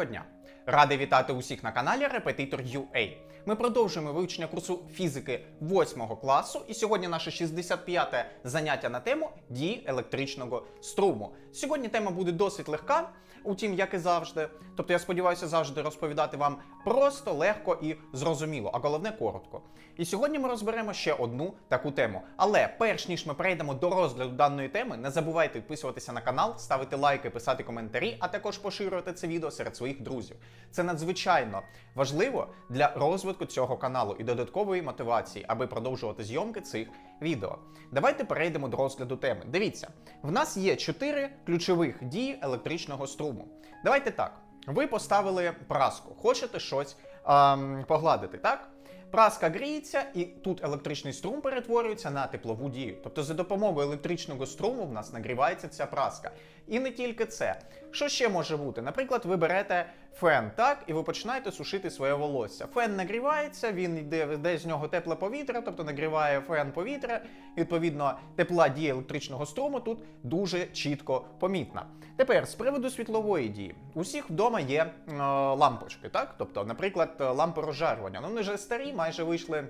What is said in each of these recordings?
Доброго дня! Радий вітати усіх на каналі Репетитор UA. Ми продовжуємо вивчення курсу фізики 8 класу, і сьогодні наше 65-те заняття на тему дії електричного струму. Сьогодні тема буде досить легка, утім, як і завжди. Тобто, я сподіваюся завжди розповідати вам просто, легко і зрозуміло, а головне коротко. І сьогодні ми розберемо ще одну таку тему. Але перш ніж ми перейдемо до розгляду даної теми, не забувайте підписуватися на канал, ставити лайки, писати коментарі, а також поширювати це відео серед своїх друзів. Це надзвичайно важливо для розвитку цього каналу і додаткової мотивації, аби продовжувати зйомки цих відео. Давайте перейдемо до розгляду теми. Дивіться, в нас є чотири ключових дії електричного струму. Давайте так. Ви поставили праску, хочете щось ем, погладити, так? Праска гріється, і тут електричний струм перетворюється на теплову дію. Тобто за допомогою електричного струму в нас нагрівається ця праска. І не тільки це. Що ще може бути? Наприклад, ви берете фен, так, і ви починаєте сушити своє волосся. Фен нагрівається, він йде, йде з нього тепле повітря, тобто нагріває фен повітря. Відповідно, тепла дія електричного струму тут дуже чітко помітна. Тепер з приводу світлової дії, у всіх вдома є е, лампочки, так? Тобто, наприклад, е, лампи розжарювання. Ну, вони вже старі, майже вийшли.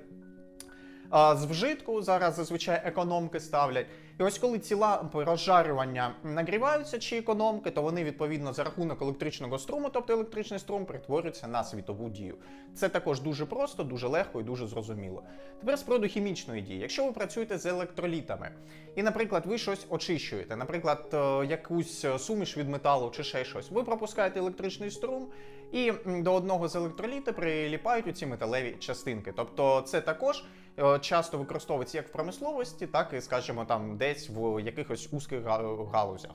А з вжитку зараз зазвичай економки ставлять. І ось коли ці лампи розжарювання нагріваються чи економки, то вони відповідно за рахунок електричного струму, тобто електричний струм, перетворюються на світову дію. Це також дуже просто, дуже легко і дуже зрозуміло. Тепер з приводу хімічної дії. Якщо ви працюєте з електролітами, і, наприклад, ви щось очищуєте, наприклад, е, якусь суміш від металу чи ще щось, ви пропускаєте електричний струм, і до одного з електролітів приліпають оці металеві частинки. Тобто, це також е, часто використовується як в промисловості, так і, скажімо, там десь в якихось узких галузях.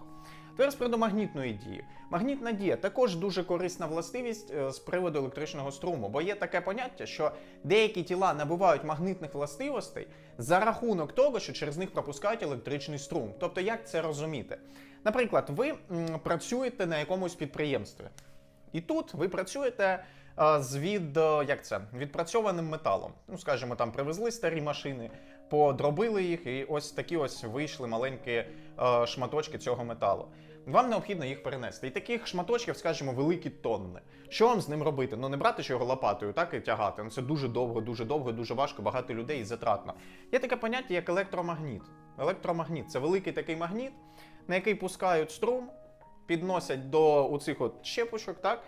Тепер з приводу магнітної дії. Магнітна дія також дуже корисна властивість е, з приводу електричного струму, бо є таке поняття, що деякі тіла набувають магнітних властивостей за рахунок того, що через них пропускають електричний струм. Тобто, як це розуміти? Наприклад, ви працюєте на якомусь підприємстві, і тут ви працюєте з від е, як це відпрацьованим металом. Ну, скажімо, там привезли старі машини, подробили їх, і ось такі ось вийшли маленькі е, шматочки цього металу. Вам необхідно їх перенести. І таких шматочків, скажімо, великі тонни. Що вам з ним робити? Ну не брати ж його лопатою, так і тягати. Ну це дуже довго, дуже довго, дуже важко, багато людей і затратно. Є таке поняття, як електромагніт. Електромагніт це великий такий магніт, на який пускають струм, підносять до оцих от щепочок, так?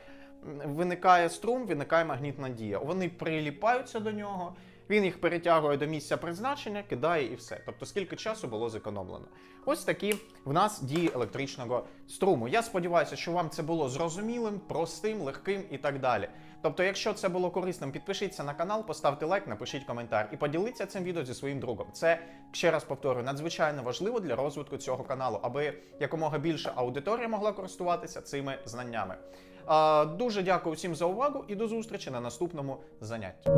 Виникає струм, виникає магнітна дія. Вони приліпаються до нього, він їх перетягує до місця призначення, кидає і все. Тобто, скільки часу було зекономлено. Ось такі в нас дії електричного струму. Я сподіваюся, що вам це було зрозумілим, простим, легким і так далі. Тобто, якщо це було корисним, підпишіться на канал, поставте лайк, напишіть коментар і поділіться цим відео зі своїм другом. Це ще раз повторюю, надзвичайно важливо для розвитку цього каналу, аби якомога більше аудиторія могла користуватися цими знаннями. Дуже дякую всім за увагу і до зустрічі на наступному занятті.